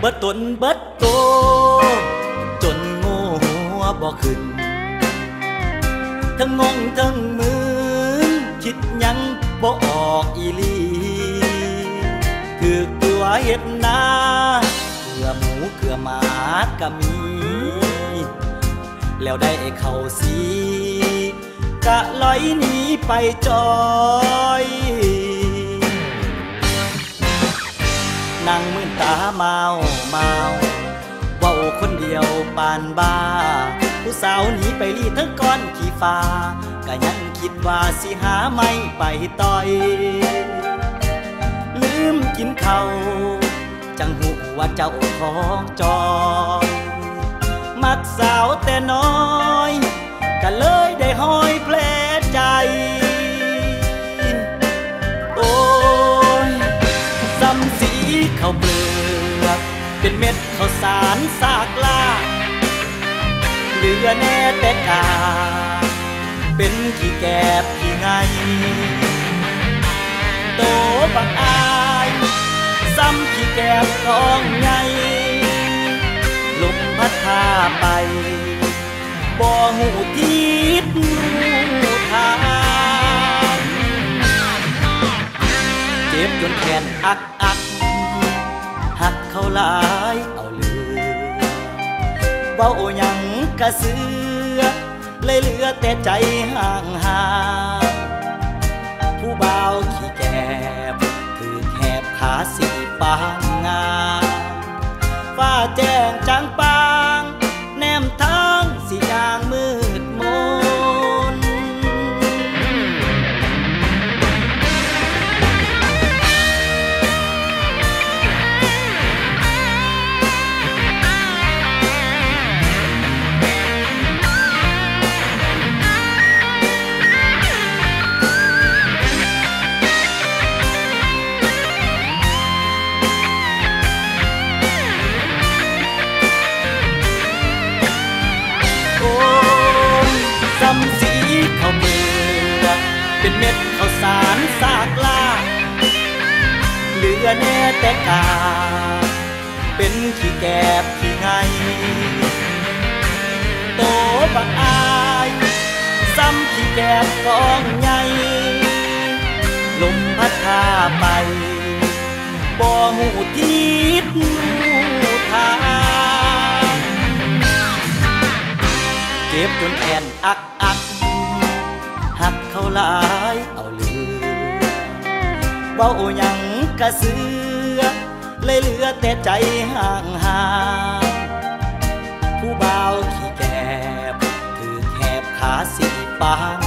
เบิดปนเบ็ดโต จนโง่หัวบ่ขึ้น ทั้งงงทั้งมืนคิดยังบ่ออกอีลีคือตัวเห็ดนาเกือหมูเกือหมากะมี แล้วได้เข้าสีกะลอยหนีไปจอย นั่งมืนตาเมาเมาเว้าคนเดียวปานบ้า ผู้สาวหนีไปรีทั้งก้อนขี้ฟ้าก็ยังคิดว่าสิหาไม่ไปต่อย ลืมกินเขาจังหูว่าเจ้าของจอยมักสาวแต่น้อยก็เลยได้ห้อยแผลใจ โอ้ยซ้ำสีเขาวเปลือกเป็นเม็ดข้าวสารสากลาเหลือแน่แต่กา เป็นขี้แกบขี้ไง โตบักอายซ้ำขี้แกบกองใหญ่ลมพัดพาไป บ่หูทิศหูทางเจ็บจนแขนอักอัก หักเขาหลายเอาเลือเว้าอยังกระเสือเลยเหลือแต่ใจห่างห่างผู้บ่าวขี้แกบคือแคบขาสีปางงามฟ้าแจ้งจ เหลือแน่แต่กา เป็นขี้แกบขี้ไง โตบักอายซ้ำขี้แกบกองใหญ่ลมพัดพาไปบ่หูทิศหูทางเจ็บจนแอนอักอักหักเขาหลายเอาเลือเบายัง กระเสือ เลยเหลือแต่ใจห่างห่างผู้บ่าวขี้แกบถือแคบขาสีปาง